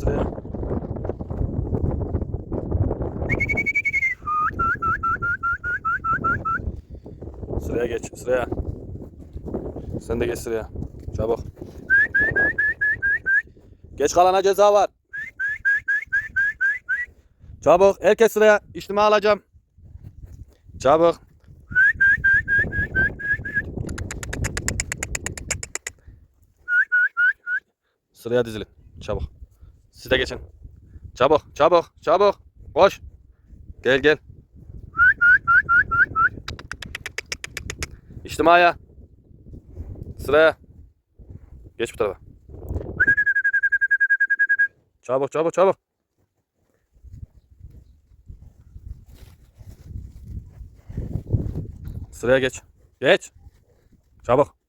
sıraya. Sıraya geç sıraya. Sen de geç sıraya. Çabuk. Geç kalana ceza var. Çabuk. Herkes sıraya. İşlemi alacağım. Çabuk. Sıraya dizilin. Çabuk. Siz de geçin. Çabuk, çabuk, çabuk. Koş. Gel gel. İçtimaya. Sıraya. Geç bu tarafa. Çabuk, çabuk, çabuk. Sıraya geç. Geç. Çabuk.